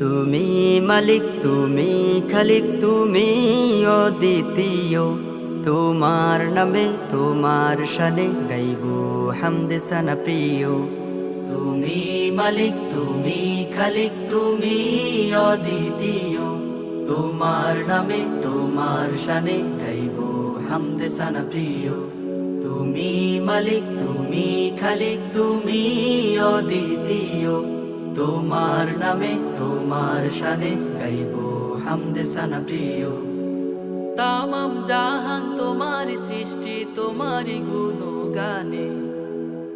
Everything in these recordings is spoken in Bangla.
তুমি মালিক, তুমি খালিক, তুমি অদ্বিতীয়। তোমার নামে, তোমার শানে গাইব হামদে সানা প্রিয়। তুমি মালিক, তুমি খালিক, তুমি অদ্বিতীয়। তোমার নামে, তোমার শানে গাইব হামদে সানা প্রিয়। তুমি মালিক, তুমি খালিক, তুমি অদ্বিতীয়। তোমার নামে, তোমার শানে গাইব হামদে সানা প্রিয়। তামাম জাহান তোমারি সৃষ্টি তোমারি গুণগানে।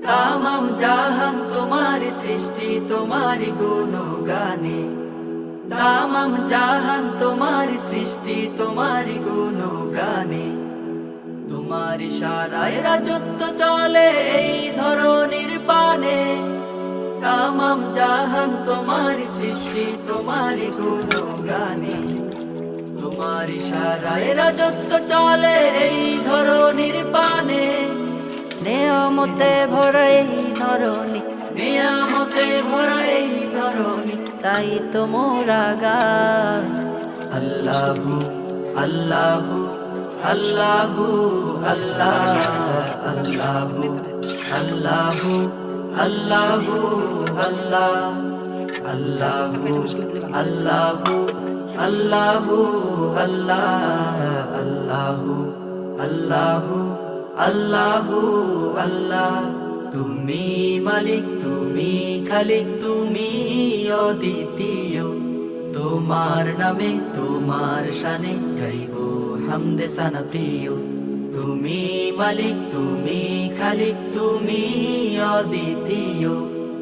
তামাম জাহান তোমারি সৃষ্টি তোমারি গুণগানে। তামাম জাহান তোমারি সৃষ্টি তোমারি গুণগানে। তোমার ইশারায় রাজত্ব চলে তামাম জাহান তোমার সৃষ্টি তোমার গুণগানে। তোমার ইশারায় রাজত্ব চলে এই ধরনের পানে নিয়মতে ভরা এই ধরনী নিয়ামতে ভরা এই ধরনী তাই তো মোরা গান আল্লাহু আল্লাহু আল্লাহু, আল্লাহ, আল্লাহু আল্লাহু। আল্লাহু, আল্লাহ, আল্লাহু আল্লাহু আল্লাহু, আল্লাহ, আল্লাহু আল্লাহু আল্লাহু। তুমি মালিক, তুমি খালিক, তুমি অদ্বিতীয়। তোমার নামে, তোমার শানে গাইব হামদে সানা প্রিয়। তুমি মালিক, তুমি খালিক, তুমি অদ্বিতীয়।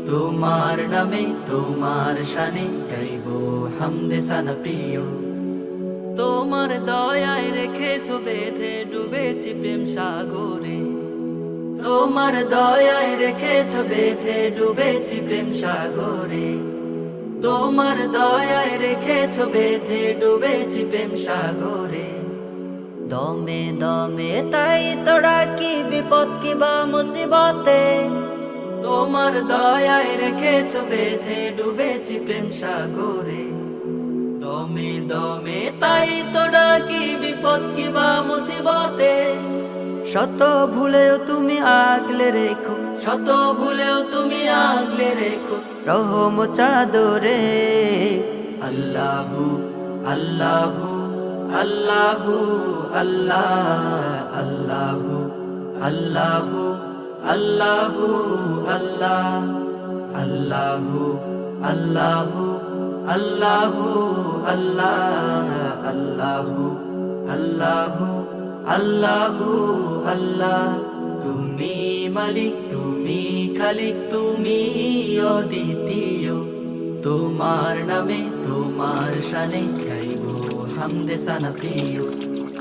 তোমার নামে, তোমার শানে গাইব হামদে সানা প্রিয়। তোমার দয়ায় রেখেছো বেঁধে, ডুবেছি প্রেম সাগরে। তোমার দয়ায় রেখেছো বেঁধে, ডুবেছি প্রেম সাগরে। তোমার দয়ায় রেখেছো বেঁধে, ডুবেছি প্রেম সাগরে। দমে দমে তাই তোরা কি বিপদ কি বা মুসিবতে? তোমার দয়ায় রেখেছো বেঁধে ডুবেছি প্রেম সাগরে। দমে দমে তাই তোরা কি বিপদ কি বা মুসিবতে? শত ভুলেও তুমি আগলে রেখো। শত ভুলেও তুমি আগলে রেখো। রহম চাদরে। আল্লাহু আল্লাহু। আল্লাহু, আল্লাহ, আল্লাহু আল্লাহু আল্লাহু, আল্লাহ, আল্লাহু আল্লাহু আল্লাহু, আল্লাহ, আল্লাহু আল্লাহু আল্লাহু আল্লাহ তুমি মালিক, তুমি খালিক, তুমি অদ্বিতীয়, তোমার নামে, তোমার শানে হামদে সানা প্রিয়।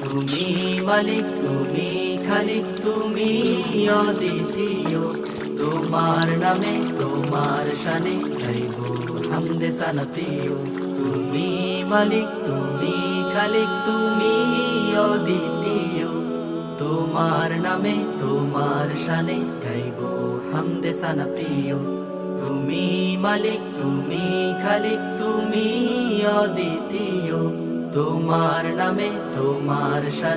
তুমি মালিক, তুমি খালিক, তুমি অদ্বিতীয়। তোমার নামে, তোমার শানে গাইব। হামদে সানা প্রিয়। তুমি মালিক, তুমি খালিক, তুমি অদ্বিতীয়। তোমার নামে, তোমার শানে গাইব। হামদে সানা প্রিয়। তুমি মালিক, তুমি খালিক, তুমি অদ্বিতীয়। তোমার নামে তোমার শানে